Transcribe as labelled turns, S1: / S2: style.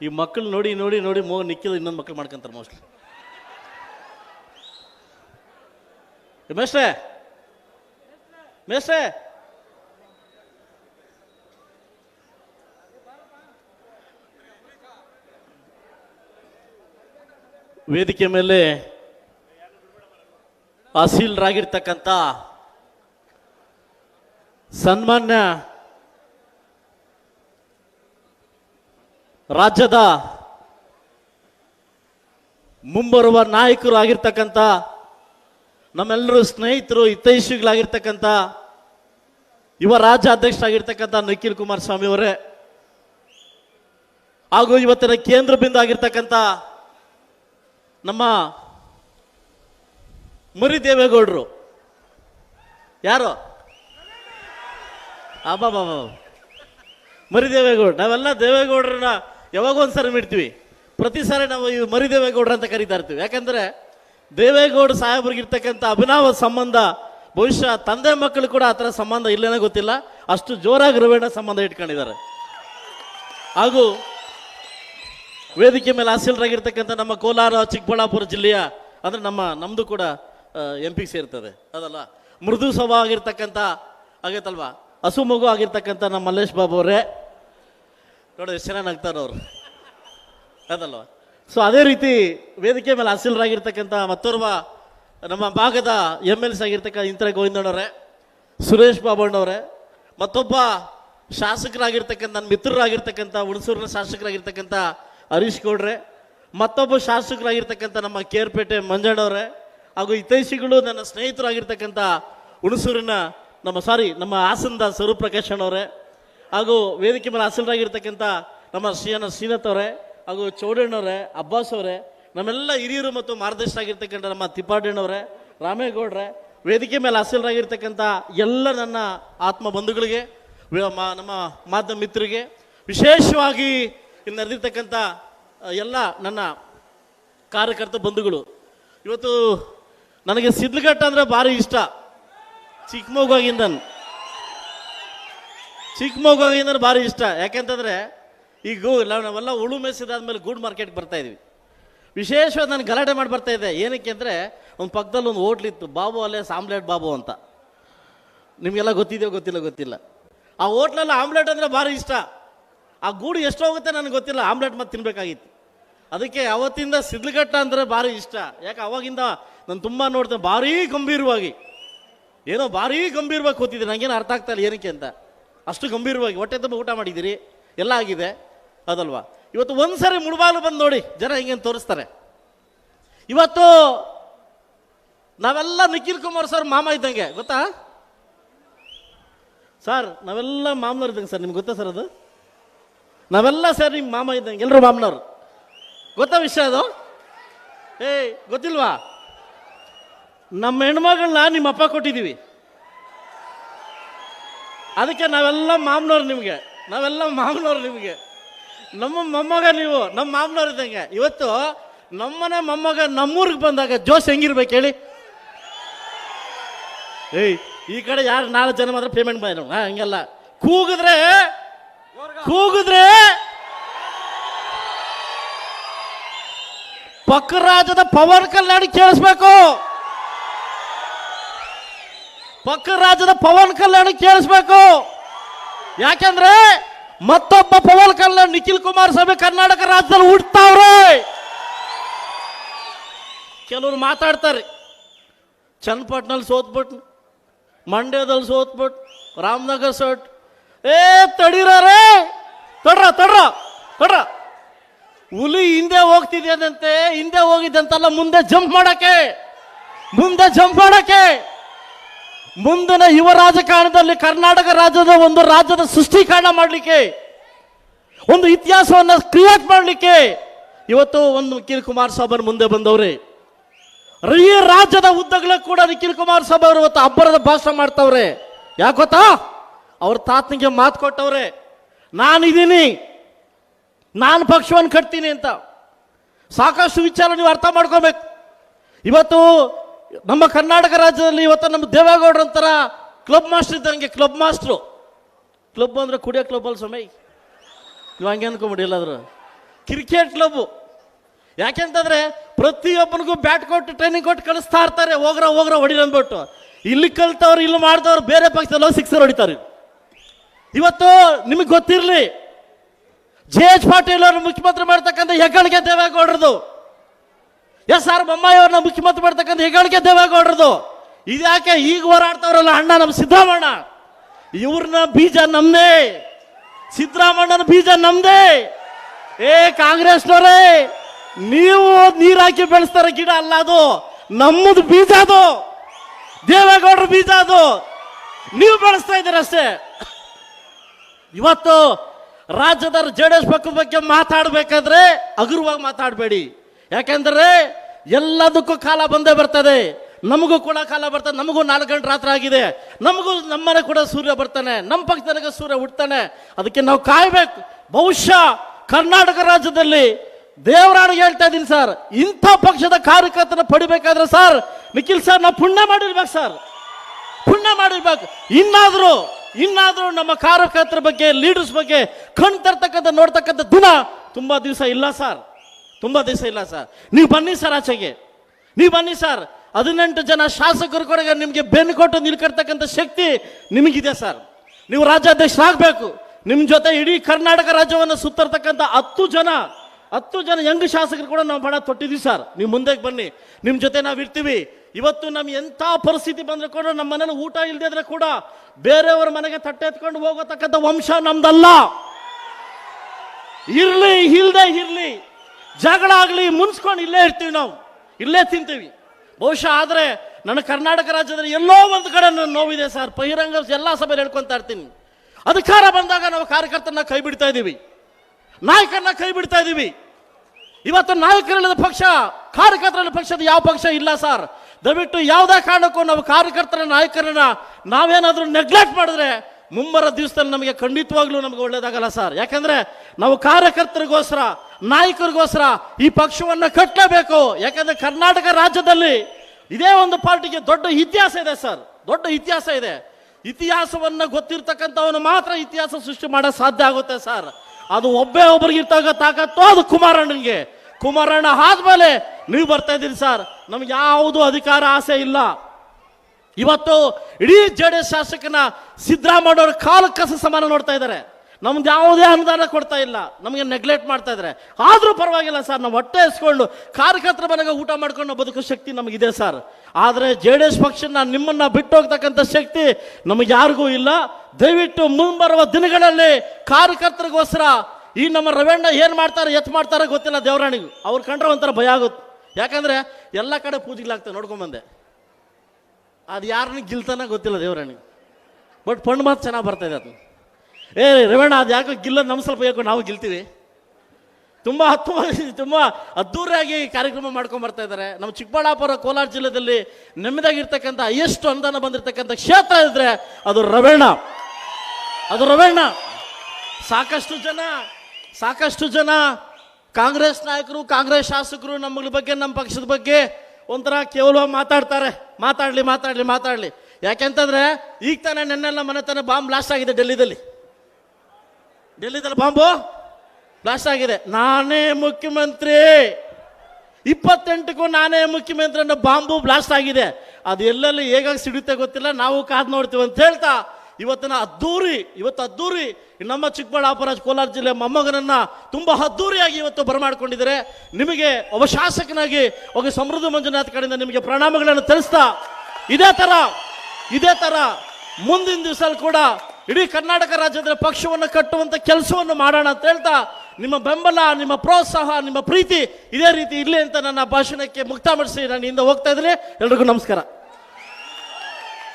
S1: ಈ ಮಕ್ಕಳು ನೋಡಿ ನೋಡಿ ನೋಡಿ ಮೋ ನಿಕ್ಕಿದ ಇನ್ನೊಂದು ಮಕ್ಕಳು ಮಾಡ್ಕೊಂತಾರೆ ಮೋಸ್ಟ್ಲಿ ಮೇಷ್ಟ್ರೆ? ಮೇಷ್ಟ್ರೆ? ವೇದಿಕೆ ಮೇಲೆ ಅಸೀಲ್ರಾಗಿರ್ತಕ್ಕಂಥ ಸನ್ಮಾನ್ಯ ರಾಜ್ಯದ ಮುಂಬರುವ ನಾಯಕರು ಆಗಿರ್ತಕ್ಕಂಥ ನಮ್ಮೆಲ್ಲರೂ ಸ್ನೇಹಿತರು, ಹಿತೈಷಿಗಳಾಗಿರ್ತಕ್ಕಂಥ, ಯುವ ರಾಜ್ಯಾಧ್ಯಕ್ಷರಾಗಿರ್ತಕ್ಕಂಥ ನಿಖಿಲ್ ಕುಮಾರಸ್ವಾಮಿ ಅವರೇ, ಹಾಗೂ ಇವತ್ತಿನ ಕೇಂದ್ರ ಬಿಂದು ಆಗಿರ್ತಕ್ಕಂಥ ನಮ್ಮ ಮರಿ ದೇವೇಗೌಡರು. ಯಾರು? ಅಬ್ಬಾ ಮರಿ ದೇವೇಗೌಡ ನಾವೆಲ್ಲ ದೇವೇಗೌಡರನ್ನ ಯಾವಾಗೋ ಒಂದ್ಸರಿ ಮಿಡ್ತೀವಿ ಪ್ರತಿ ಸಾರಿ ನಾವು ಈ ಮರಿ ದೇವೇಗೌಡರು ಅಂತ ಕರಿತಾ ಇರ್ತೀವಿ. ಯಾಕಂದ್ರೆ ದೇವೇಗೌಡ ಸಾಹೇಬ್ರಿಗಿರ್ತಕ್ಕಂಥ ಅಭಿನವ ಸಂಬಂಧ ಬಹುಶಃ ತಂದೆ ಮಕ್ಕಳು ಕೂಡ ಆ ಥರ ಸಂಬಂಧ ಇಲ್ಲೇನೋ ಗೊತ್ತಿಲ್ಲ. ಅಷ್ಟು ಜೋರಾಗಿ ರವೇಣ ಸಂಬಂಧ ಇಟ್ಕೊಂಡಿದ್ದಾರೆ. ಹಾಗೂ ವೇದಿಕೆ ಮೇಲೆ ಆಸೀಲರಾಗಿರ್ತಕ್ಕಂಥ ನಮ್ಮ ಕೋಲಾರ, ಚಿಕ್ಕಬಳ್ಳಾಪುರ ಜಿಲ್ಲೆಯ, ಅಂದರೆ ನಮ್ಮ ನಮ್ಮದು ಕೂಡ ಎಂ ಪಿ ಸೇರ್ತದೆ. ಅದಲ್ಲ, ಮೃದು ಸ್ವಭಾವ ಆಗಿರ್ತಕ್ಕಂಥ, ಆಗೈತಲ್ವಾ? ಹಸು ಮಗು ಆಗಿರ್ತಕ್ಕಂಥ ನಮ್ಮ ಮಲ್ಲೇಶ್ ಬಾಬು ಅವರೇ ನೋಡಿ, ಎಷ್ಟು ಚೆನ್ನಾಗಿ ನಗ್ತಾರೆ ಅವರು ಅದಲ್ವಾ? ಸೊ ಅದೇ ರೀತಿ ವೇದಿಕೆ ಮೇಲೆ ಹಸಿಲರಾಗಿರ್ತಕ್ಕಂಥ ಮತ್ತೋರ್ವ ನಮ್ಮ ಭಾಗದ ಎಂ ಎಲ್ ಸಿ ಆಗಿರ್ತಕ್ಕಂಥ ಇಂತರ ಗೋವಿಂದಣ್ಣವರೇ ಸುರೇಶ್ ಬಾಬಣ್ಣವರೇ, ಮತ್ತೊಬ್ಬ ಶಾಸಕರಾಗಿರ್ತಕ್ಕಂಥ, ನನ್ನ ಮಿತ್ರರಾಗಿರ್ತಕ್ಕಂಥ, ಹುಣಸೂರಿನ ಶಾಸಕರಾಗಿರ್ತಕ್ಕಂಥ ಹರೀಶ್ ಗೌಡ್ರೆ, ಮತ್ತೊಬ್ಬ ಶಾಸಕರಾಗಿರ್ತಕ್ಕಂಥ ನಮ್ಮ ಕೇರ್ಪೇಟೆ ಮಂಜಣ್ಣವರೇ, ಹಾಗೂ ಹಿತೈಷಿಗಳು ನನ್ನ ಸ್ನೇಹಿತರಾಗಿರ್ತಕ್ಕಂಥ ಹುಣಸೂರಿನ ನಮ್ಮ ಸಾರಿ ನಮ್ಮ ಹಾಸನದ ಸ್ವರೂಪ್ ಅಣ್ಣವರೇ ಹಾಗೂ ವೇದಿಕೆ ಮೇಲೆ ಹಾಸನರಾಗಿರ್ತಕ್ಕಂಥ ನಮ್ಮ ಶ್ರೀಯನ ಶ್ರೀನಾಥ್ ಅವರೇ ಹಾಗೂ ಚೌಡಣ್ಣವರೇ ಅಬ್ಬಾಸ್ ಅವರೇ, ನಮ್ಮೆಲ್ಲ ಹಿರಿಯರು ಮತ್ತು ಮಾರ್ಗದರ್ಶಕರಾಗಿರ್ತಕ್ಕಂಥ ನಮ್ಮ ತಿಪ್ಪಾಡಣ್ಣವರೇ ರಾಮೇಗೌಡ್ರೆ, ವೇದಿಕೆ ಮೇಲೆ ಹಾಸನರಾಗಿರ್ತಕ್ಕಂಥ ಎಲ್ಲ ನನ್ನ ಆತ್ಮ ಬಂಧುಗಳಿಗೆ ನಮ್ಮ ಮಾಧ್ಯಮ ಮಿತ್ರರಿಗೆ, ವಿಶೇಷವಾಗಿ ನಡೆದಿರ್ತಕ್ಕಂಥ ಎಲ್ಲ ನನ್ನ ಕಾರ್ಯಕರ್ತ ಬಂಧುಗಳು. ಇವತ್ತು ನನಗೆ ಸಿದ್ಲಘಟ್ಟ ಅಂದರೆ ಭಾರಿ ಇಷ್ಟ. ಚಿಕ್ಕ ಮಗುವಾಗಿಂದ ಏನಾದ್ರು ಭಾರಿ ಇಷ್ಟ. ಯಾಕೆಂತಂದ್ರೆ ಈಗ ನಾವು- ನಾವೆಲ್ಲ ಉಳು ಮೇಸಿದಾದ್ಮೇಲೆ ಗೂಡ್ ಮಾರ್ಕೆಟ್ ಬರ್ತಾ ಇದೀವಿ. ವಿಶೇಷವಾಗಿ ನಾನು ಗಲಾಟೆ ಮಾಡಿ ಬರ್ತಾ ಇದ್ದೆ. ಏನಕ್ಕೆ ಅಂದರೆ, ಒಂದು ಪಕ್ಕದಲ್ಲಿ ಒಂದು ಹೋಟ್ಲಿತ್ತು ಬಾಬು ಅಲ್ಲೇ ಆಮ್ಲೆಟ್ ಬಾಬು ಅಂತ. ನಿಮಗೆಲ್ಲ ಗೊತ್ತಿದೆಯೋ ಗೊತ್ತಿಲ್ಲ ಗೊತ್ತಿಲ್ಲ. ಆ ಹೋಟ್ಲಲ್ಲಿ ಆಮ್ಲೆಟ್ ಅಂದರೆ ಭಾರಿ ಇಷ್ಟ. ಆ ಗೂಡು ಎಷ್ಟು ಹೋಗುತ್ತೆ ನನಗೆ ಗೊತ್ತಿಲ್ಲ. ಆಮ್ಲೆಟ್ ಮತ್ತೆ ತಿನ್ನಬೇಕಾಗಿತ್ತು ಅದಕ್ಕೆ ಅವತ್ತಿಂದ ಸಿದ್ಲಘಟ್ಟ ಅಂದರೆ ಭಾರಿ ಇಷ್ಟ. ಯಾಕೆ ಅವಾಗಿಂದ ನಾನು ತುಂಬ ನೋಡ್ತೇನೆ ಭಾರೀ ಗಂಭೀರವಾಗಿ. ಏನೋ ಭಾರೀ ಗಂಭೀರವಾಗಿ ಕೂತಿದ್ದೆ. ನನಗೇನು ಅರ್ಥ ಆಗ್ತಾ ಇಲ್ಲ ಏನಕ್ಕೆ ಅಂತ. ಅಷ್ಟು ಗಂಭೀರವಾಗಿ ಹೊಟ್ಟೆ ತುಂಬ ಊಟ ಮಾಡಿದ್ದೀರಿ? ಎಲ್ಲ ಆಗಿದೆ? ಅದಲ್ವಾ ಇವತ್ತು ಒಂದ್ಸರಿ ಮುಳುಬಾಲು ಬಂದು ನೋಡಿ, ಜನ ಹಿಂಗೇನು ತೋರಿಸ್ತಾರೆ. ಇವತ್ತು ನಾವೆಲ್ಲ ನಿಖಿಲ್ ಕುಮಾರ್ ಸರ್ ಮಾಮ ಇದ್ದಂಗೆ, ಗೊತ್ತಾ? ಸರ್, ನಾವೆಲ್ಲ ಮಾಮನವ್ರು ಇದ್ದಂಗೆ ಸರ್, ನಿಮ್ಗೆ ಗೊತ್ತಾ ಸರ್ ಅದು? ನಾವೆಲ್ಲ ಸರ್ ನಿಮ್ಮ ಮಾಮ ಇದ್ದಂಗೆ ಎಲ್ಲರೂ ಮಾಮನವ್ರು? ಗೊತ್ತಾ ವಿಷಯ ಅದು? ಏಯ್, ಗೊತ್ತಿಲ್ವಾ? ನಮ್ಮ ಹೆಣ್ಮಗಳನ್ನ ನಿಮ್ಮ ಅಪ್ಪ ಕೊಟ್ಟಿದ್ದೀವಿ. ಅದಕ್ಕೆ ನಾವೆಲ್ಲ ಮಾಮನವ್ರು ನಿಮಗೆ. ನಾವೆಲ್ಲ ಮಾಮನವ್ರು ನಿಮಗೆ. ನಮ್ಮ ಮೊಮ್ಮಗ ನೀವು, ನಮ್ಮ ಮಾಮನವ್ರು ಇದ್ದಂಗೆ. ಇವತ್ತು ನಮ್ಮನೆ ಮೊಮ್ಮಗ ನಮ್ಮೂರಿಗೆ ಬಂದಾಗ ಜೋಶ್ ಹೆಂಗಿರ್ಬೇಕು ಹೇಳಿ? ಏಯ್, ಈ ಕಡೆ ಯಾರು ನಾಲ್ಕು ಜನ ಮಾತ್ರ ಪೇಮೆಂಟ್ ಮಾಡಿ ಹಾಂ, ಹಂಗೆಲ್ಲ. ಕೂಗಿದ್ರೆ ಕೂಗಿದ್ರೆ ಪಕ್ಕ ರಾಜ್ಯದ ಪವರ್ ಕಲ್ಯಾಣ್ ಕೇಳಿಸ್ಬೇಕು. ಪಕ್ಕ ರಾಜ್ಯದ ಪವನ್ ಕಲ್ಯಾಣ ಕೇಳಿಸ್ಬೇಕು. ಯಾಕಂದ್ರೆ ಮತ್ತೊಬ್ಬ ಪವನ್ ಕಲ್ಯಾಣ್ ನಿಖಿಲ್ ಕುಮಾರಸ್ವಾಮಿ ಕರ್ನಾಟಕ ರಾಜ್ಯದಲ್ಲಿ ಹುಡ್ತಾವ್ರೆ ಕೆಲವ್ರು ಮಾತಾಡ್ತಾರೆ. ಚನ್ನಪಟ್ಟಣಲ್ಲಿ ಸೋತ್ಬಿಟ್ಟು ಮಂಡ್ಯದಲ್ಲಿ ಸೋತ್ಬಿಟ್ಟು ರಾಮನಗರ ಸೋಟ್ ಏ ತಡೀರೇ ತಡ್ರ ತಡ್ರ ತಡ್ರ. ಹುಲಿ ಹಿಂದೆ ಹೋಗ್ತಿದ್ಯದಂತೆ ಹಿಂದೆ ಹೋಗಿದ್ದಂತಲ್ಲ ಮುಂದೆ ಜಂಪ್ ಮಾಡಕ್ಕೆ. ಮುಂದೆ ಜಂಪ್ ಮಾಡಕ್ಕೆ. ಮುಂದಿನ ಯುವ ರಾಜಕಾರಣದಲ್ಲಿ ಕರ್ನಾಟಕ ರಾಜ್ಯದ ಒಂದು ರಾಜ್ಯದ ಸೃಷ್ಟೀಕರಣ ಮಾಡಲಿಕ್ಕೆ, ಒಂದು ಇತಿಹಾಸವನ್ನು ಕ್ರಿಯೇಟ್ ಮಾಡಲಿಕ್ಕೆ ಇವತ್ತು ಒಂದು ನಿಖಿಲ್ ಕುಮಾರಸ್ವಾಮಿ ಮುಂದೆ ಬಂದವ್ರೆ. ಈ ರಾಜ್ಯದ ಉದ್ದಗಳ ಕೂಡ ನಿಖಿಲ್ ಕುಮಾರಸ್ವಾಮಿ ಅವರು ಇವತ್ತು ಅಬ್ಬರದ ಭಾಷಣ ಮಾಡ್ತವ್ರೆ. ಯಾಕೆ ಗೊತ್ತಾ? ಅವ್ರ ತಾತನಿಗೆ ಮಾತು ಕೊಟ್ಟವ್ರೆ. ನಾನಿದ್ದೀನಿ ನಾನು ಪಕ್ಷವನ್ನು ಕಟ್ತೀನಿ ಅಂತ. ಸಾಕಷ್ಟು ವಿಚಾರ ನೀವು ಅರ್ಥ ಮಾಡ್ಕೋಬೇಕು. ಇವತ್ತು ನಮ್ಮ ಕರ್ನಾಟಕ ರಾಜ್ಯದಲ್ಲಿ ಇವತ್ತು ನಮ್ಮ ದೇವೇಗೌಡರ ಒಂಥರ ಕ್ಲಬ್ ಮಾಸ್ಟರ್ ಇದ್ದಂಗೆ ಕ್ಲಬ್ ಮಾಸ್ಟ್ರು ಕ್ಲಬ್ ಅಂದರೆ ಕುಡಿಯೋ ಕ್ಲಬ್ ಅಲ್ಲಿ ಸ್ವಾಮಿ. ನೀವು ಹಂಗೆ ಅಂದ್ಕೊಂಬಿಡಿ ಎಲ್ಲಾದ್ರು. ಕ್ರಿಕೆಟ್ ಕ್ಲಬ್ಬು ಯಾಕೆಂತಂದ್ರೆ ಪ್ರತಿಯೊಬ್ಬನಿಗೂ ಬ್ಯಾಟ್ ಕೊಟ್ಟು ಟ್ರೈನಿಂಗ್ ಕೊಟ್ಟು ಕಳಿಸ್ತಾ ಇರ್ತಾರೆ. ಹೋಗ್ರ ಹೋಗ್ರ ಹೊಡಿ ಅಂದ್ಬಿಟ್ಟು. ಇಲ್ಲಿ ಕಲ್ತವ್ರು, ಇಲ್ಲಿ ಮಾಡಿದವ್ರು ಬೇರೆ ಪಕ್ಷದಲ್ಲಿ ಹೋಗಿ ಸಿಕ್ಸರ್ ಹೊಡಿತಾರೆ. ಇವತ್ತು ನಿಮಗೆ ಗೊತ್ತಿರಲಿ. ಜೆ ಎಚ್ ಪಾಟೀಲ್ ಅವರು ಮುಖ್ಯಮಂತ್ರಿ ಮಾಡ್ತಕ್ಕಂಥ ಹೆಗ್ಗಳಿಕೆ ದೇವೇಗೌಡರದು ಎಸ್ ಆರ್ ಬೊಮ್ಮಾಯಿ ಅವ್ರನ್ನ ಮುಖ್ಯಮಂತ್ರಿ ಮಾಡ್ತಕ್ಕಂಥ ಹೆಗ್ಗಳಿಕೆ ದೇವೇಗೌಡರದು ಇದ್ಯಾಕೆ ಈಗ ಹೋರಾಡ್ತಾವ್ರಲ್ಲ ಅಣ್ಣ ನಮ್ಮ ಸಿದ್ದರಾಮಣ್ಣ ಇವ್ರನ್ನ ಬೀಜ ನಮ್ದೇ. ಸಿದ್ದರಾಮಣ್ಣನ ಬೀಜ ನಮ್ದೇ. ಏ ಕಾಂಗ್ರೆಸ್ನವರೇ, ನೀವು ನೀರು ಹಾಕಿ ಬೆಳೆಸ್ತಾರ ಗಿಡ ಅಲ್ಲ ಅದು. ನಮ್ಮದು ಬೀಜ ಅದು. ದೇವೇಗೌಡರ ಬೀಜ ಅದು. ನೀವು ಬೆಳೆಸ್ತಾ ಇದ್ದೀರ ಅಷ್ಟೇ. ಇವತ್ತು ರಾಜ್ಯದ ಜೆ ಡಿ ಎಸ್ ಪಕ್ಕ ಬಗ್ಗೆ ಮಾತಾಡಬೇಕಾದ್ರೆ ಅಗುರವಾಗಿ ಮಾತಾಡಬೇಡಿ. ಯಾಕೆಂದ್ರೆ ಎಲ್ಲದಕ್ಕೂ ಕಾಲ ಬಂದೇ ಬರ್ತದೆ. ನಮಗೂ ಕೂಡ ಕಾಲ ಬರ್ತದೆ. ನಮಗೂ ನಾಲ್ಕು ಗಂಟೆ ರಾತ್ರಿ ಆಗಿದೆ. ನಮಗೂ ನಮ್ಮನೆ ಕೂಡ ಸೂರ್ಯ ಬರ್ತಾನೆ. ನಮ್ಮ ಪಕ್ಷದಲ್ಲಿಗೆ ಸೂರ್ಯ ಹುಡ್ತಾನೆ ಅದಕ್ಕೆ ನಾವು ಕಾಯಬೇಕು. ಬಹುಶಃ ಕರ್ನಾಟಕ ರಾಜ್ಯದಲ್ಲಿ ದೇವರಾಣಿಗೆ ಹೇಳ್ತಾ ಇದ್ದೀನಿ ಸರ್. ಇಂಥ ಪಕ್ಷದ ಕಾರ್ಯಕರ್ತನ ಪಡಿಬೇಕಾದ್ರೆ ಸರ್, ನಿಖಿಲ್ ಸರ್, ನಾವು ಪುಣ್ಯ ಮಾಡಿರ್ಬೇಕು ಸರ್. ಪುಣ್ಯ ಮಾಡಿರ್ಬೇಕು. ಇನ್ನಾದರೂ ಇನ್ನಾದರೂ ನಮ್ಮ ಕಾರ್ಯಕರ್ತರ ಬಗ್ಗೆ ಲೀಡರ್ಸ್ ಬಗ್ಗೆ ಕಣ್ ತರ್ತಕ್ಕಂಥ, ನೋಡ್ತಕ್ಕಂಥ ದಿನ ತುಂಬ ದಿವಸ ಇಲ್ಲ ಸರ್. ತುಂಬಾ ದಿವಸ ಇಲ್ಲ ಸರ್. ನೀವು ಬನ್ನಿ ಸರ್ ಆಚೆಗೆ. ನೀವು ಬನ್ನಿ ಸರ್. ಹದಿನೆಂಟು ಜನ ಶಾಸಕರು ಕೂಡ ನಿಮಗೆ ಬೆನ್ನು ಕೊಟ್ಟು ನಿಲ್ಕರ್ತಕ್ಕಂಥ ಶಕ್ತಿ ನಿಮಗಿದೆ ಸರ್. ನೀವು ರಾಜ್ಯಾಧ್ಯಕ್ಷರಾಗಬೇಕು. ನಿಮ್ಮ ಜೊತೆ ಇಡೀ ಕರ್ನಾಟಕ ರಾಜ್ಯವನ್ನು ಸುತ್ತರ್ತಕ್ಕಂಥ ಹತ್ತು ಜನ ಹತ್ತು ಜನ ಯಂಗ್ ಶಾಸಕರು ಕೂಡ ನಾವು ಬಹಳ ತೊಟ್ಟಿದ್ದೀವಿ ಸರ್. ನೀವು ಮುಂದೆ ಬನ್ನಿ. ನಿಮ್ಮ ಜೊತೆ ನಾವು ಇರ್ತೀವಿ ಇವತ್ತು ನಮ್ಮ ಎಂಥ ಪರಿಸ್ಥಿತಿ ಬಂದರೆ ಕೂಡ ನಮ್ಮ ಮನೇಲಿ ಊಟ ಇಲ್ಲದೆ ಇದ್ರೆ ಕೂಡ ಬೇರೆಯವರ ಮನೆಗೆ ತಟ್ಟೆ ಎತ್ಕೊಂಡು ಹೋಗತಕ್ಕಂಥ ವಂಶ ನಮ್ದಲ್ಲ. ಇರಲಿ ಇಲ್ಲದೆ ಇರ್ಲಿ. ಜಗಳ ಆಗಲಿ ಮುನ್ಸ್ಕೊಂಡು ಇಲ್ಲೇ ಇರ್ತೀವಿ ನಾವು. ಇಲ್ಲೇ ತಿಂತೀವಿ. ಬಹುಶಃ ಆದರೆ ನನ್ನ ಕರ್ನಾಟಕ ರಾಜ್ಯದಲ್ಲಿ ಎಲ್ಲೋ ಒಂದು ಕಡೆ ನನ್ನ ನೋವಿದೆ ಸರ್. ಬಹಿರಂಗ ಎಲ್ಲ ಸಭೆಯಲ್ಲಿ ಹೇಳ್ಕೊತಾ ಇರ್ತೀನಿ. ಅಧಿಕಾರ ಬಂದಾಗ ನಾವು ಕಾರ್ಯಕರ್ತರನ್ನ ಕೈ ಬಿಡ್ತಾ ಇದ್ದೀವಿ. ನಾಯಕರನ್ನ ಕೈ ಬಿಡ್ತಾ ಇದ್ದೀವಿ. ಇವತ್ತು ನಾಯಕರಿಲ್ಲದ ಪಕ್ಷ ಕಾರ್ಯಕರ್ತರಲ್ಲಿ ಪಕ್ಷದ ಯಾವ ಪಕ್ಷ ಇಲ್ಲ ಸರ್. ದಯವಿಟ್ಟು ಯಾವುದೇ ಕಾರಣಕ್ಕೂ ನಾವು ಕಾರ್ಯಕರ್ತರ ನಾಯಕರನ್ನ ನಾವೇನಾದರೂ ನೆಗ್ಲೆಕ್ಟ್ ಮಾಡಿದ್ರೆ ಮುಂಬರೋ ದಿವಸದಲ್ಲಿ ನಮಗೆ ಖಂಡಿತವಾಗ್ಲೂ ನಮಗೆ ಒಳ್ಳೇದಾಗಲ್ಲ ಸರ್. ಯಾಕಂದ್ರೆ ನಾವು ಕಾರ್ಯಕರ್ತರಿಗೋಸ್ಕರ ನಾಯಕರಿಗೋಸ್ಕರ ಈ ಪಕ್ಷವನ್ನು ಕಟ್ಟಲೇಬೇಕು. ಯಾಕಂದ್ರೆ ಕರ್ನಾಟಕ ರಾಜ್ಯದಲ್ಲಿ ಇದೇ ಒಂದು ಪಾರ್ಟಿಗೆ ದೊಡ್ಡ ಇತಿಹಾಸ ಇದೆ ಸರ್. ದೊಡ್ಡ ಇತಿಹಾಸ ಇದೆ. ಇತಿಹಾಸವನ್ನು ಗೊತ್ತಿರ್ತಕ್ಕಂಥವನು ಮಾತ್ರ ಇತಿಹಾಸ ಸೃಷ್ಟಿ ಮಾಡೋ ಸಾಧ್ಯ ಆಗುತ್ತೆ ಸರ್. ಅದು ಒಬ್ಬೇ ಒಬ್ಬರಿಗೆ ಇರ್ತಕ್ಕ ತಾಕತ್ತು ಅದು ಕುಮಾರಣ್ಣನಿಗೆ. ಕುಮಾರಣ್ಣ ಆದ್ಮೇಲೆ ನೀವು ಬರ್ತಾ ಇದ್ದೀರಿ ಸರ್. ನಮ್ಗೆ ಯಾವುದು ಅಧಿಕಾರ ಆಸೆ ಇಲ್ಲ. ಇವತ್ತು ಇಡೀ ಜೆ ಡಿ ಎಸ್ ಶಾಸಕನ ಸಿದ್ದರಾಮಯ್ಯವ್ರ ಕಾಲು ಕಸ ಸಮಾನ ನೋಡ್ತಾ ಇದ್ದಾರೆ. ನಮ್ಗೆ ಯಾವುದೇ ಅನುದಾನ ಕೊಡ್ತಾ ಇಲ್ಲ. ನಮಗೆ ನೆಗ್ಲೆಕ್ಟ್ ಮಾಡ್ತಾ ಇದ್ರೆ. ಆದರೂ ಪರವಾಗಿಲ್ಲ ಸರ್, ನಾವು ಹೊಟ್ಟೆ ಇಸ್ಕೊಂಡು ಕಾರ್ಯಕರ್ತರ ಮನೆಗೆ ಊಟ ಮಾಡ್ಕೊಂಡು ಬದುಕೋ ಶಕ್ತಿ ನಮಗಿದೆ ಸರ್. ಆದರೆ ಜೆ ಡಿ ಎಸ್ ಪಕ್ಷನ ನಿಮ್ಮನ್ನು ಬಿಟ್ಟು ಹೋಗ್ತಕ್ಕಂಥ ಶಕ್ತಿ ನಮಗೆ ಯಾರಿಗೂ ಇಲ್ಲ. ದಯವಿಟ್ಟು ಮುಂಬರುವ ದಿನಗಳಲ್ಲಿ ಕಾರ್ಯಕರ್ತರಿಗೋಸ್ಕರ ಈ ನಮ್ಮ ರವೆಣ್ಣ ಏನು ಮಾಡ್ತಾರೆ, ಎತ್ ಮಾಡ್ತಾರೆ ಗೊತ್ತಿಲ್ಲ ದೇವರಾಣಿಗೂ. ಅವ್ರು ಕಂಡ್ರೆ ಒಂಥರ ಭಯ ಆಗುತ್ತೆ. ಯಾಕಂದರೆ ಎಲ್ಲ ಕಡೆ ಪೂಜೆಗಳಾಗ್ತವೆ ನೋಡ್ಕೊಂಬಂದೆ ಅದು ಯಾರನ್ನ ಗಿಲ್ತಾನ ಗೊತ್ತಿಲ್ಲ ದೇವರಾಣಿಗೆ. ಬಟ್ ಪಣ್ಣು ಮಾತು ಚೆನ್ನಾಗಿ ಬರ್ತಾಯಿದೆ ಅದು. ಏ, ರೇವಣ್ಣ, ಅದು ಯಾಕೋ ಗಿಲ್ಲ ನಮ್ಮ ಸ್ವಲ್ಪ ಯಾಕೋ ನಾವು ಗಿಲ್ತೀವಿ. ತುಂಬ ತುಂಬ ತುಂಬ ಅದ್ದೂರಿಯಾಗಿ ಕಾರ್ಯಕ್ರಮ ಮಾಡ್ಕೊಂಡು ಬರ್ತಾ ಇದ್ದಾರೆ. ನಮ್ಮ ಚಿಕ್ಕಬಳ್ಳಾಪುರ ಕೋಲಾರ ಜಿಲ್ಲೆಯಲ್ಲಿ ನೆಮ್ಮದಾಗಿರ್ತಕ್ಕಂಥ ಎಷ್ಟು ಅನುದಾನ ಬಂದಿರತಕ್ಕಂಥ ಕ್ಷೇತ್ರ ಇದ್ರೆ ಅದು ರವೇಣ ಅದು ರವೇಣ ಸಾಕಷ್ಟು ಜನ ಸಾಕಷ್ಟು ಜನ ಕಾಂಗ್ರೆಸ್ ನಾಯಕರು, ಕಾಂಗ್ರೆಸ್ ಶಾಸಕರು ನಮ್ಮ ಬಗ್ಗೆ, ನಮ್ಮ ಪಕ್ಷದ ಬಗ್ಗೆ ಒಂಥರ ಕೇವಲ ಮಾತಾಡ್ತಾರೆ. ಮಾತಾಡ್ಲಿ ಮಾತಾಡ್ಲಿ ಮಾತಾಡ್ಲಿ. ಯಾಕೆಂತಂದ್ರೆ ಈಗ ತಾನೇ ನೆನ್ನೆಲ್ಲ ಮನೆ ತಾನೇ ಬಾಂಬ್ ಬ್ಲಾಸ್ಟ್ ಆಗಿದೆ ಡೆಲ್ಲಿದಲ್ಲಿ. ಡೆಲ್ಲಿದಲ್ಲಿ ಬಾಂಬು? ಬ್ಲಾಸ್ಟ್ ಆಗಿದೆ. ನಾನೇ ಮುಖ್ಯಮಂತ್ರಿ. ಇಪ್ಪತ್ತೆಂಟಕ್ಕೂ ನಾನೇ ಮುಖ್ಯಮಂತ್ರಿ ಅನ್ನೋ ಬಾಂಬು ಬ್ಲಾಸ್ಟ್ ಆಗಿದೆ. ಅದು ಎಲ್ಲೆಲ್ಲಿ ಹೇಗಾಗಿ ಸಿಡುತ್ತೆ ಗೊತ್ತಿಲ್ಲ. ನಾವು ಕಾದ್ ನೋಡ್ತೀವಿ ಅಂತ ಹೇಳ್ತಾ, ಇವತ್ತಿನ ಅದ್ದೂರಿ, ಇವತ್ತು ಅದ್ದೂರಿ. ನಮ್ಮ ಚಿಕ್ಕಬಳ್ಳಾಪುರ, ಕೋಲಾರ ಜಿಲ್ಲೆ ಮೊಮ್ಮಗನನ್ನು ತುಂಬಾ ಅದ್ದೂರಿಯಾಗಿ ಇವತ್ತು ಬರಮಾಡ್ಕೊಂಡಿದ್ದಾರೆ. ನಿಮಗೆ ಒಬ್ಬ ಶಾಸಕನಾಗಿ, ಒಬ್ಬ ಸಮೃದ್ಧ ಮಂಜುನಾಥ್ ಕಡೆಯಿಂದ ನಿಮಗೆ ಪ್ರಣಾಮಗಳನ್ನು ತಿಳಿಸ್ತಾ, ಇದೇ ತರ ಇದೇ ತರ ಮುಂದಿನ ದಿವಸ ಕೂಡ ಇಡೀ ಕರ್ನಾಟಕ ರಾಜ್ಯದ ಪಕ್ಷವನ್ನು ಕಟ್ಟುವಂತ ಕೆಲಸವನ್ನು ಮಾಡೋಣ ಅಂತ ಹೇಳ್ತಾ ನಿಮ್ಮ ಬೆಂಬಲ, ನಿಮ್ಮ ಪ್ರೋತ್ಸಾಹ, ನಿಮ್ಮ ಪ್ರೀತಿ ಇದೇ ರೀತಿ ಇರಲಿ ಅಂತ ನನ್ನ ಭಾಷಣಕ್ಕೆ ಮುಕ್ತ ಮಾಡಿಸಿ ನಾನು ಹಿಂದೆ ಹೋಗ್ತಾ ಇದ್ದೀನಿ. ಎಲ್ರಿಗೂ ನಮಸ್ಕಾರ.